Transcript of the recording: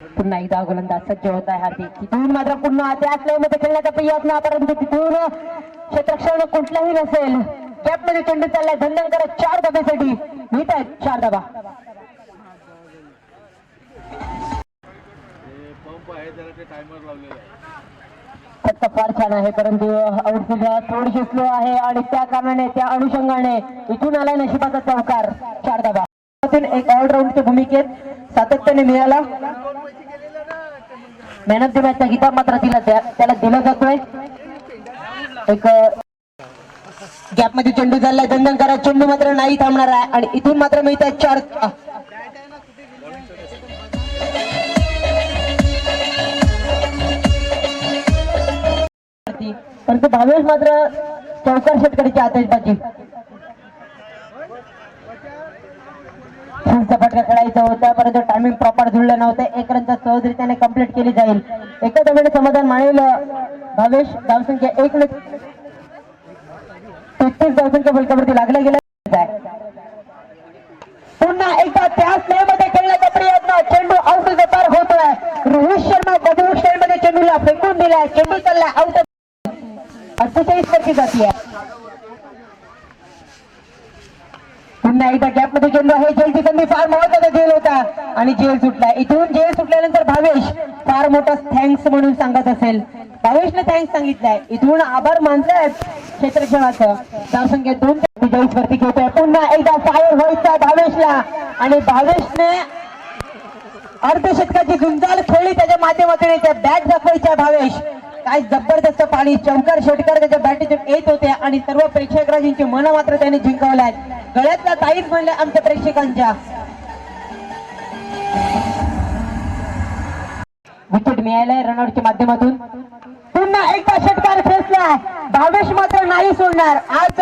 पुन्हा एकदा गोलंदाज सज्ज होत आहे हार्दिक. तिथून मात्र पुन्हा त्याच मध्ये खेळण्याचा प्रयत्न परंतु तिथून क्षेत्रक्षण कुठलाही नसेल. कॅपमध्ये चेंडू चाललाय धंद्यानकर चार धाब्यासाठी मिळत आहेत चार धाबा फक्त फार छान आहे परंतु आउटफील्ड थोडीशी स्लो आहे आणि त्या कारणाने त्या अनुषंगाने इथून आलाय नशिबाचा चौकार. चार धाबा एक ऑलराऊंडच्या भूमिकेत सातत्याने मिळाला. मॅन ऑफ द मॅचचा मात्र तिला त्या- त्याला दिला जातोय. एक गॅपमध्ये चेंडू चाललाय दंदन करा चेंडू मात्र नाही थांबणार आहे. आणि इथून मात्र मिळत आहे चार परंतु भावेश मात्र चौकार षटकडीची आतषबाजी. फुलचा फटका खेळायचा होता परंतु टायमिंग प्रॉपर जुळलं नव्हतं. एक रनचा सहजरित्याने कंप्लीट केली जाईल. एका धाब्याने समाधान मानेल भावेश धावसंख्या एक न तेहतीस धावसंख्या फलकावरती लागल्या गेल्या. पुन्हा एकदा त्याच मध्ये खेळण्याचा प्रयत्न. चेंडू आउट पार होतोय. रोहित शर्मा बदलू मध्ये चेंडूला फेकून दिलाय. चेंडू चालला आउट अठ्ठेचाळीस वरची जाती पुन्हा एकदा गॅपमध्ये चेंडू आहे. जेलची संधी फार महत्त्वाचा जेल होता. आणि जेल सुटला इथून जेल सुटल्यानंतर भावेश फार मोठा थँक्स म्हणून सांगत असेल. भावेशने थँक्स सांगितलाय. इथून आभार मानतायत क्षेत्रक्षणाचं धावसंख्या दोन बेचाळीस वरती घेतोय. पुन्हा एकदा फायर व्हायचा भावेशला. आणि भावेशने अर्धशतकाची गुंजाल खेळली त्याच्या माध्यमातून. त्या बॅट दाखवायच्या भावेश. काय जबरदस्त पाणी. चौकार षटकार त्याच्या बॅटीतून येत होते. आणि सर्व प्रेक्षकराजींची मनं मात्र त्याने जिंकवल्या आहेत गळ्यातला ताईच म्हणल्या आमच्या प्रेक्षकांच्या. विकेट मिळालाय रनआउटच्या माध्यमातून. पुन्हा एकदा षटकार खेचला भावेश मात्र नाही सोडणार. आज